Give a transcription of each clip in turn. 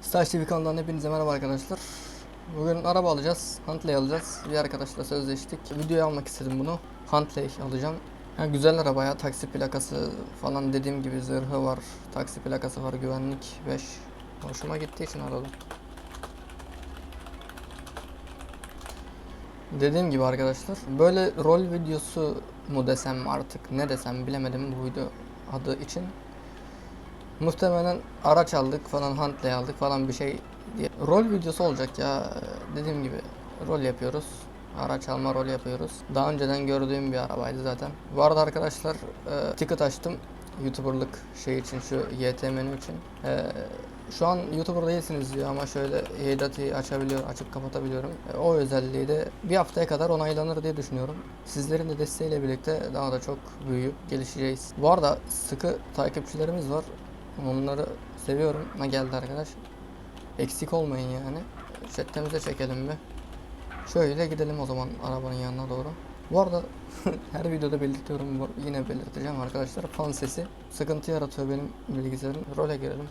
Staj TV kanalından hepinize merhaba arkadaşlar. Bugün araba alacağız. Huntley alacağız. Bir arkadaşla sözleştik. Videoya almak istedim bunu. Huntley alacağım. Yani güzel araba ya. Taksi plakası falan dediğim gibi zırhı var. Taksi plakası var. Güvenlik 5. Hoşuma gittiği için aradım. Dediğim gibi arkadaşlar böyle rol videosu mu desem artık ne desem bilemedim bu video adı için. Muhtemelen araç aldık falan Huntley aldık falan bir şey diye. Rol videosu olacak ya dediğim gibi rol yapıyoruz. Araç alma rol yapıyoruz. Daha önceden gördüğüm bir arabaydı zaten. Bu arada arkadaşlar e, ticket açtım. YouTuber'lık şey için şu YT menü için. E, şu an YouTuber değilsiniz diyor ama şöyle Yedati açabiliyor, açıp kapatabiliyorum. E, o özelliği de bir haftaya kadar onaylanır diye düşünüyorum. Sizlerin de desteğiyle birlikte daha da çok büyüyüp gelişeceğiz. Bu arada sıkı takipçilerimiz var. Onları seviyorum. Ha geldi arkadaş. Eksik olmayın yani. Chat'temize çekelim bir. Şöyle gidelim o zaman arabanın yanına doğru. Bu arada her videoda belirtiyorum yine belirteceğim arkadaşlar. Fan sesi sıkıntı yaratıyor benim bilgisayarım. Role girelim.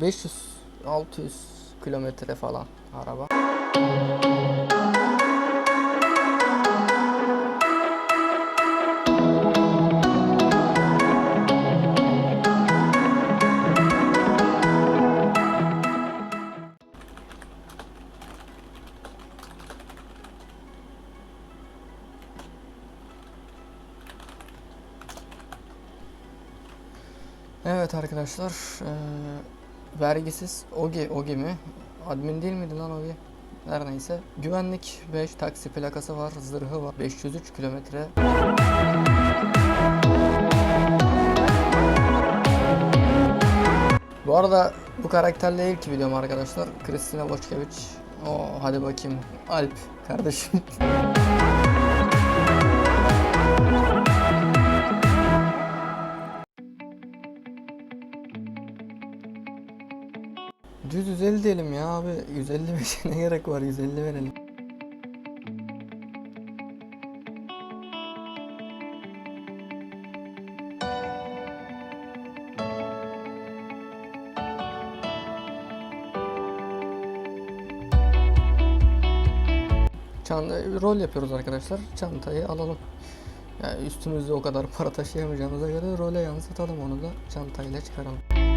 ...500-600 kilometre falan araba. Evet arkadaşlar, eee, vergisiz OGI, OGI mi? Admin değil miydi lan OGI? Her neyse. Güvenlik 5, taksi plakası var, zırhı var, 503 kilometre. Bu arada bu karakterle ilk videom arkadaşlar. Kristina Voçkeviç. O hadi bakayım. Alp kardeşim. Düz 150 diyelim ya abi. 155'e ne gerek var? 150 verelim. Çanta rol yapıyoruz arkadaşlar. Çantayı alalım. Yani üstümüzde o kadar para taşıyamayacağımıza göre role yansıtalım onu da çantayla çıkaralım.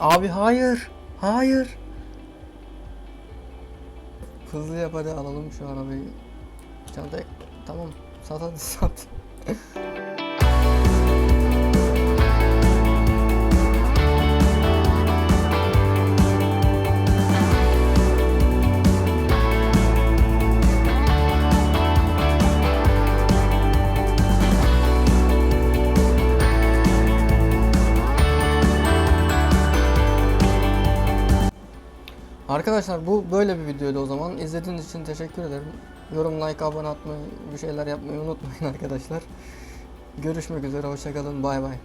Abi hayır. Hayır. Hızlı yap hadi alalım şu arabayı. Çantayı tamam sat hadi sat. Arkadaşlar bu böyle bir videoydu o zaman. İzlediğiniz için teşekkür ederim. Yorum, like, abone atmayı, bir şeyler yapmayı unutmayın arkadaşlar. Görüşmek üzere, hoşçakalın, bay bay.